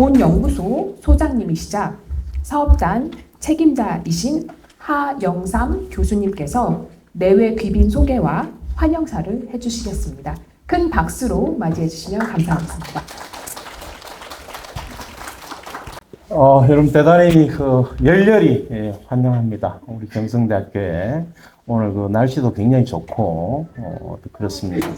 본 연구소 소장님이시자 사업단 책임자이신 하영삼 교수님께서 내외 귀빈 소개와 환영사를 해주시겠습니다. 큰 박수로 맞이해 주시면 감사하겠습니다. 어, 여러분 대단히 그 열렬히 예, 환영합니다. 우리 경성대학교에 오늘 그 날씨도 굉장히 좋고 어, 그렇습니다.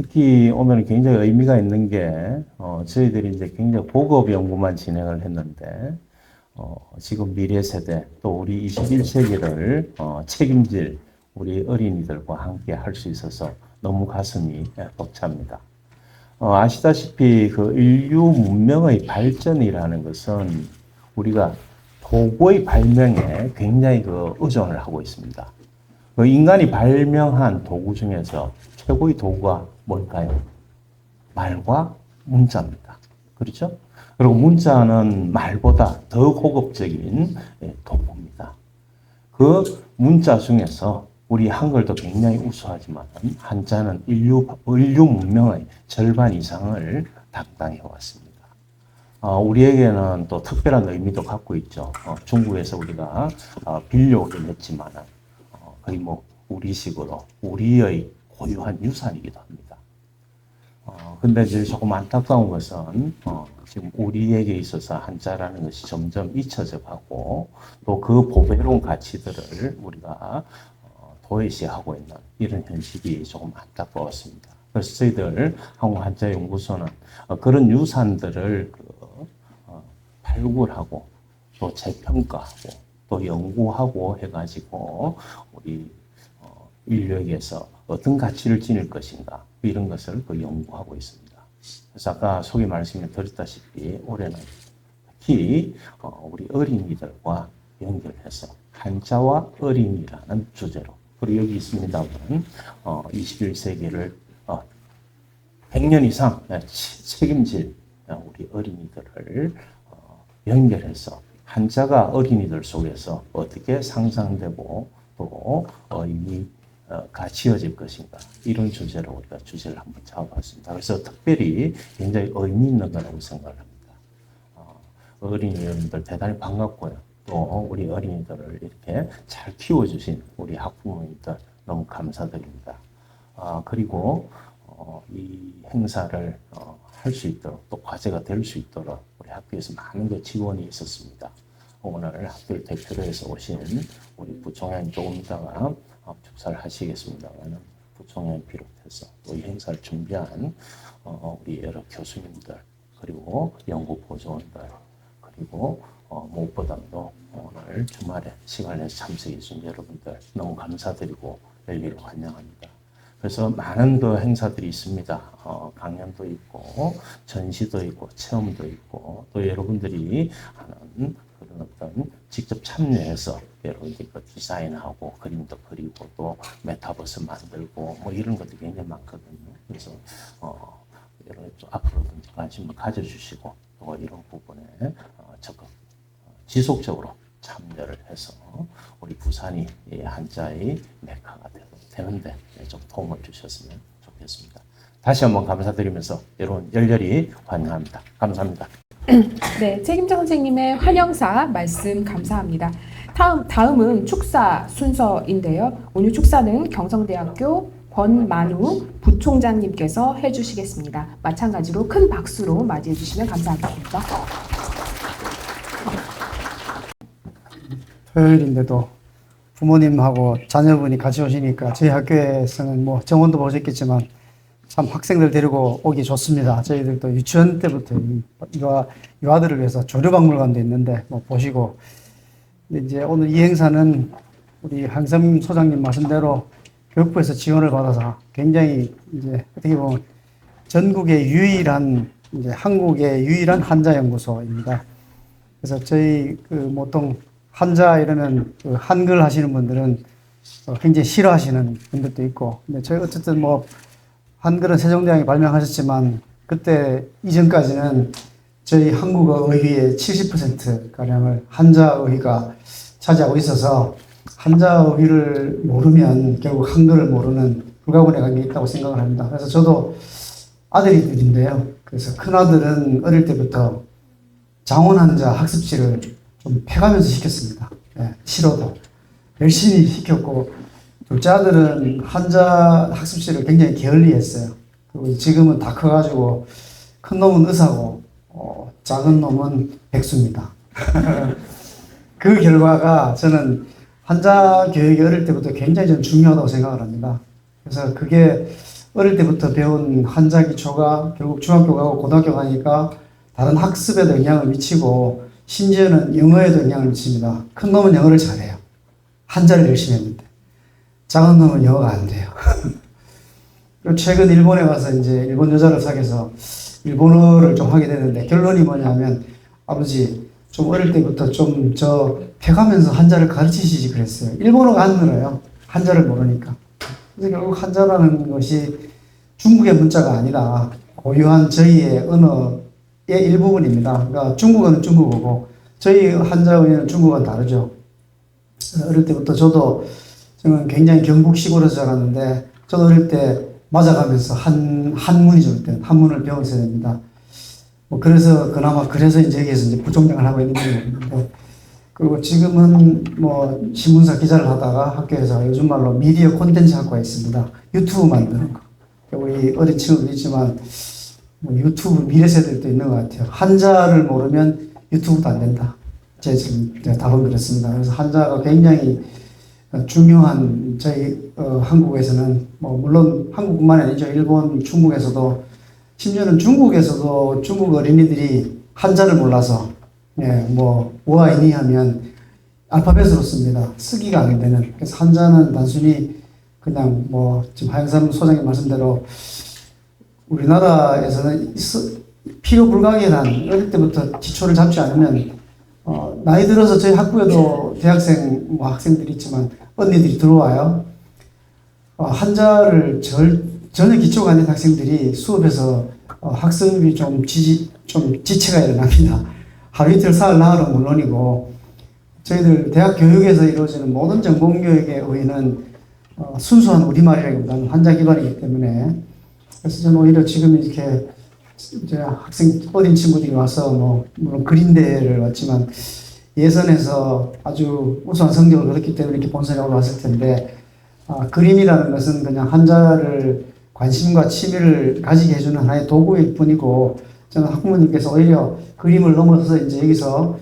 어, 특히 오늘은 굉장히 의미가 있는 게 어, 저희들이 이제 굉장히 보급 연구만 진행을 했는데 어, 지금 미래 세대 또 우리 21세기를 어, 책임질 우리 어린이들과 함께 할 수 있어서 너무 가슴이 예, 벅찹니다. 어, 아시다시피 그 인류 문명의 발전이라는 것은 우리가 도구의 발명에 굉장히 그 의존을 하고 있습니다. 그 인간이 발명한 도구 중에서 최고의 도구가 뭘까요? 말과 문자입니다. 그렇죠? 그리고 문자는 말보다 더 고급적인 예, 도구입니다. 그 문자 중에서 우리 한글도 굉장히 우수하지만 한자는 인류, 인류 문명의 절반 이상을 담당해 왔습니다. 어, 우리에게는 또 특별한 의미도 갖고 있죠. 어, 중국에서 우리가 어, 빌려오긴 했지만 어, 거의 뭐 우리식으로 우리의 고유한 유산이기도 합니다. 어, 근데 이제 조금 안타까운 것은, 어, 지금 우리에게 있어서 한자라는 것이 점점 잊혀져 가고, 또 그 보배로운 가치들을 우리가, 어, 도외시하고 있는 이런 현실이 조금 안타까웠습니다. 그래서 저희들 한국한자연구소는 어, 그런 유산들을 그, 어, 발굴하고, 또 재평가하고, 또 연구하고 해가지고, 우리 어, 인류에게서 어떤 가치를 지닐 것인가 이런 것을 그 연구하고 있습니다. 그래서 아까 소개 말씀에 드렸다시피 올해는 특히 어, 우리 어린이들과 연결해서 한자와 어린이라는 주제로 그리고 여기 있습니다만 어, 21세기를 어, 100년 이상 네, 치- 책임질 어, 우리 어린이들을 어, 연결해서 한자가 어린이들 속에서 어떻게 상상되고 또 어, 이 어, 가치어질 것인가 이런 주제로 우리가 주제를 한번 잡아봤습니다. 그래서 특별히 굉장히 의미 있는 거라고 생각을 합니다. 어, 어린이 여러분들 대단히 반갑고요. 또 우리 어린이들을 이렇게 잘 키워주신 우리 학부모님들 너무 감사드립니다. 아, 그리고 어, 이 행사를 어, 할수 있도록 또 과제가 될 수 있도록 우리 학교에서 많은 그 지원이 있었습니다. 오늘 학교를 대표로 해서 오신 우리 부총장님 조금 이따가 어, 축사를 하시겠습니다만 부총장님 비롯해서 또 이 행사를 준비한 어, 우리 여러 교수님들 그리고 연구 보조원들 그리고 어, 무엇보다도 오늘 주말에 내서 참석해 주신 여러분들 너무 감사드리고 열렬히 환영합니다. 그래서 많은 그 행사들이 있습니다. 어, 강연도 있고, 전시도 있고, 체험도 있고, 또 여러분들이 하는 그런 어떤 직접 참여해서 여러분들이 그 디자인하고, 그림도 그리고, 또 메타버스 만들고, 뭐 이런 것들이 굉장히 많거든요. 그래서, 어, 여러분 좀 앞으로도 관심을 가져주시고, 또 이런 부분에 어, 적극, 어, 지속적으로 참여를 해서 우리 부산이 이 한자의 메카가 되- 되는데 좀 도움을 주셨으면 좋겠습니다. 다시 한번 감사드리면서 여러분 열렬히 환영합니다. 감사합니다. 네, 책임자 선생님의 환영사 말씀 감사합니다. 다음, 다음은 축사 순서인데요. 오늘 축사는 경성대학교 권만우 부총장님께서 해주시겠습니다. 마찬가지로 큰 박수로 맞이해 주시면 감사하겠습니다. 토요일인데도 부모님하고 자녀분이 같이 오시니까 저희 학교에서는 뭐 정원도 보셨겠지만 참 학생들 데리고 오기 좋습니다. 저희들도 유치원 때부터 이 유아, 유아들을 위해서 조류박물관도 있는데 뭐 보시고 이제 오늘 이 행사는 우리 한섬 소장님 말씀대로 교육부에서 지원을 받아서 굉장히 이제 어떻게 보면 전국의 유일한 이제 한국의 유일한 한자 연구소입니다. 그래서 저희 그 보통 한자 이러면 그 한글 하시는 분들은 어, 굉장히 싫어하시는 분들도 있고, 근데 저희 어쨌든 뭐 한글은 세종대왕이 발명하셨지만 그때 이전까지는 저희 한국어 의의의 70% 가량을 한자 의의가 차지하고 있어서 한자 의의를 모르면 결국 한글을 모르는 불가분의 관계 있다고 생각을 합니다. 그래서 저도 아들이들인데요. 그래서 큰 아들은 어릴 때부터 장원 환자 학습지를 좀 패가면서 시켰습니다. 예, 싫어도 열심히 시켰고 둘째 아들은 환자 학습지를 굉장히 게을리했어요. 그리고 지금은 다 커가지고 큰 놈은 의사고 어, 작은 놈은 백수입니다. 그 결과가 저는 환자 교육이 어릴 때부터 굉장히 좀 중요하다고 생각을 합니다. 그래서 그게 어릴 때부터 배운 환자 기초가 결국 중학교 가고 고등학교 가니까 다른 학습에도 영향을 미치고 심지어는 영어에도 영향을 미칩니다. 큰 놈은 영어를 잘해요. 한자를 열심히 했는데 작은 놈은 영어가 안 돼요. 그리고 최근 일본에 가서 이제 일본 여자를 사귀어서 일본어를 좀 하게 되는데 결론이 뭐냐면 아버지 좀 어릴 때부터 좀저 패가면서 한자를 가르치시지 그랬어요. 일본어가 안 늘어요. 한자를 모르니까. 그래서 결국 한자라는 것이 중국의 문자가 아니라 고유한 저희의 언어의 일부분입니다. 그러니까 중국어는 중국어고 저희 한자어는 중국어는 다르죠. 어릴 때부터 저도 저는 굉장히 경북 시골에서 자랐는데 저도 어릴 때 맞아가면서 한 한문이죠 그때 한문을 배웠어야 됩니다. 뭐 그래서 그나마 그래서 이제 여기에서 이제 부총장을 하고 있는 거였는데 그리고 지금은 뭐 신문사 기자를 하다가 학교에서 요즘 말로 미디어 콘텐츠 학과에 있습니다. 유튜브 만드는 거. 우리 어린 친구도 있지만 뭐 유튜브 미래 세대도 있는 것 같아요. 한자를 모르면 유튜브도 안 된다. 제 지금 답은 그렇습니다. 그래서 한자가 굉장히 중요한 저희 어, 한국에서는 뭐 물론 한국뿐만 아니죠. 일본, 중국에서도 심지어는 중국에서도 중국 어린이들이 한자를 몰라서 예, 뭐 우아이니 하면 알파벳으로 씁니다. 쓰기가 안 되는. 그래서 한자는 단순히 그냥 뭐 지금 하영삼 소장님 말씀대로 우리나라에서는 있- 필요 불가결한 어릴 때부터 기초를 잡지 않으면 어, 나이 들어서 저희 학부에도 대학생 뭐 학생들이 있지만 언니들이 들어와요. 어, 한자를 절, 전혀 기초가 아닌 학생들이 수업에서 어, 학습이 좀 지지 좀 지체가 일어납니다. 하루 이틀 사흘 나흘은 물론이고 저희들 대학 교육에서 이루어지는 모든 전공 교육에 의의는 어, 순수한 우리말이라기보다는 한자 기반이기 때문에 그래서 저는 오히려 지금 이렇게 이제 학생 어린 친구들이 와서 뭐 물론 그린대를 왔지만 예선에서 아주 우수한 성적을 거뒀기 때문에 이렇게 본선에 올라왔을 텐데 아, 그림이라는 것은 그냥 한자를 관심과 취미를 가지게 해주는 하나의 도구일 뿐이고 저는 학부모님께서 오히려 그림을 넘어서 이제 여기서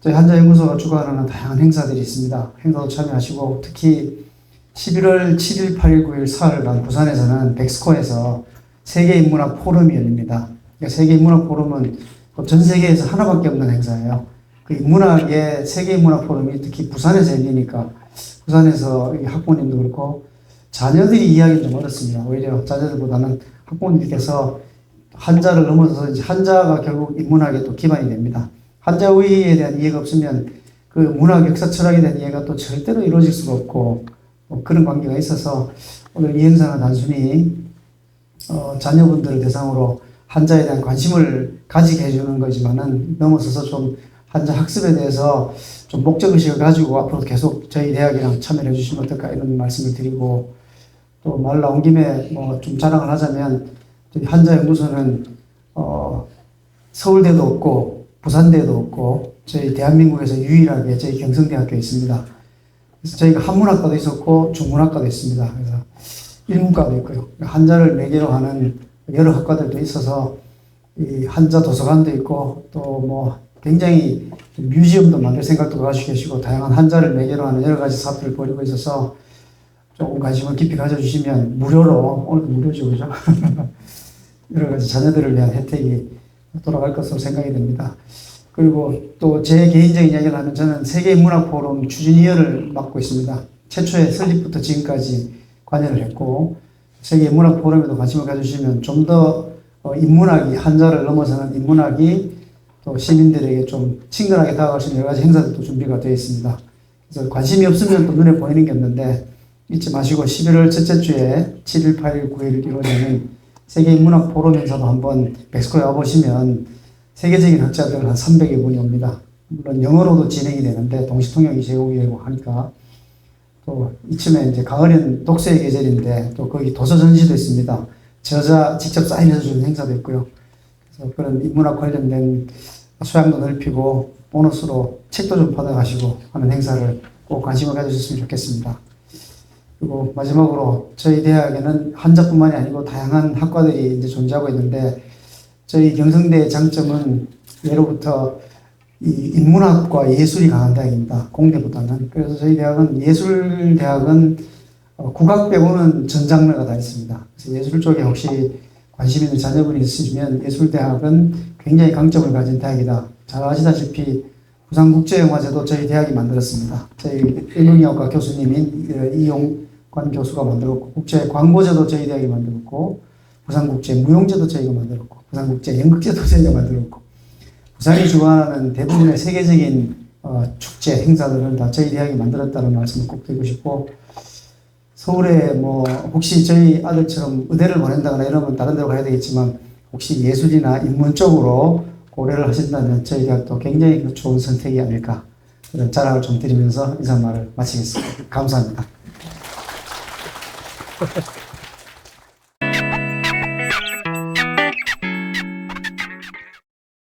저희 한자연구소가 주관하는 다양한 행사들이 있습니다. 행사도 참여하시고 특히 11월 7일, 8일, 9일, 사흘간 부산에서는 백스코에서 세계인문학 포럼이 열립니다. 그러니까 세계인문학 포럼은 전 세계에서 하나밖에 없는 행사예요. 그 인문학의 세계 인문학 포럼이 특히 부산에서 열리니까 부산에서 이 학부모님도 그렇고 자녀들이 이야기 좀 어렵습니다. 오히려 자녀들보다는 학부모님께서 한자를 넘어서서 이제 한자가 결국 인문학의 또 기반이 됩니다. 한자의에 대한 이해가 없으면 그 문학 역사 철학에 대한 이해가 또 절대로 이루어질 수가 없고 뭐 그런 관계가 있어서 오늘 이 행사는 단순히 어, 자녀분들을 대상으로 한자에 대한 관심을 가지게 해주는 거지만은 넘어서서 좀 한자 학습에 대해서 좀 목적의식을 가지고 앞으로 계속 저희 대학이랑 참여를 해주시면 어떨까 이런 말씀을 드리고 또 말 나온 김에 뭐 좀 자랑을 하자면 저희 한자연구소는 어, 서울대도 없고 부산대도 없고 저희 대한민국에서 유일하게 저희 경성대학교에 있습니다. 그래서 저희가 한문학과도 있었고 중문학과도 있습니다. 그래서 일문과도 있고요. 한자를 매개로 하는 여러 학과들도 있어서 이 한자 도서관도 있고 또뭐 굉장히 뮤지엄도 만들 생각도 가지고 계시고 다양한 한자를 매개로 하는 여러 가지 사업들을 벌이고 있어서 조금 관심을 깊이 가져주시면 무료로 오늘 무료죠 그죠? 여러 가지 자녀들을 위한 혜택이 돌아갈 것으로 생각이 됩니다. 그리고 또 제 개인적인 이야기를 하면 저는 세계문학 포럼 추진위원을 맡고 있습니다. 최초의 설립부터 지금까지 관여를 했고 세계문학 포럼에도 관심을 가져주시면 좀더 어, 인문학이 한자를 넘어서는 인문학이 또 시민들에게 좀 친근하게 다가갈 수 있는 여러 가지 행사들도 준비가 되어 있습니다. 그래서 관심이 없으면 또 눈에 보이는 게 없는데 잊지 마시고 11월 첫째 주에 7일, 8일, 9일 이루어지는 세계인문학 포럼 행사도 한번 멕시코에 와보시면 세계적인 학자들 한 300여 분이 옵니다. 물론 영어로도 진행이 되는데 동시 통역이 제공되고 하니까 또 이쯤에 이제 가을엔 독서의 계절인데 또 거기 도서 전시도 있습니다. 저자 직접 사인해서 주는 행사도 있고요. 그래서 그런 인문학 관련된 소양도 넓히고 보너스로 책도 좀 받아가시고 하는 행사를 꼭 관심을 가져주셨으면 좋겠습니다. 그리고 마지막으로 저희 대학에는 한자뿐만이 아니고 다양한 학과들이 이제 존재하고 있는데 저희 경성대의 장점은 예로부터 이 인문학과 예술이 강한 대학입니다. 공대보다는. 그래서 저희 대학은 예술 대학은 어, 국악 빼고는 전 장르가 다 있습니다. 그래서 예술 쪽에 혹시 관심 있는 자녀분이 있으시면 예술 대학은 굉장히 강점을 가진 대학이다. 잘 아시다시피 부산국제영화제도 저희 대학이 만들었습니다. 저희 일문이학과 교수님인 이용관 교수가 만들었고 국제 광고제도 저희 대학이 만들었고 부산국제 무용제도 저희가 만들었고 부산국제 연극제도 저희가 만들었고 부산이 주관하는 대부분의 세계적인 어, 축제 행사들은 다 저희 대학이 만들었다는 말씀을 꼭 드리고 싶고 서울에 뭐 혹시 저희 아들처럼 의대를 보낸다거나 이러면 다른 데로 가야 되겠지만 혹시 예술이나 인문 쪽으로 고려를 하신다면 저희 대학도 굉장히 그 좋은 선택이 아닐까 그런 자랑을 좀 드리면서 인사말을 마치겠습니다. 감사합니다.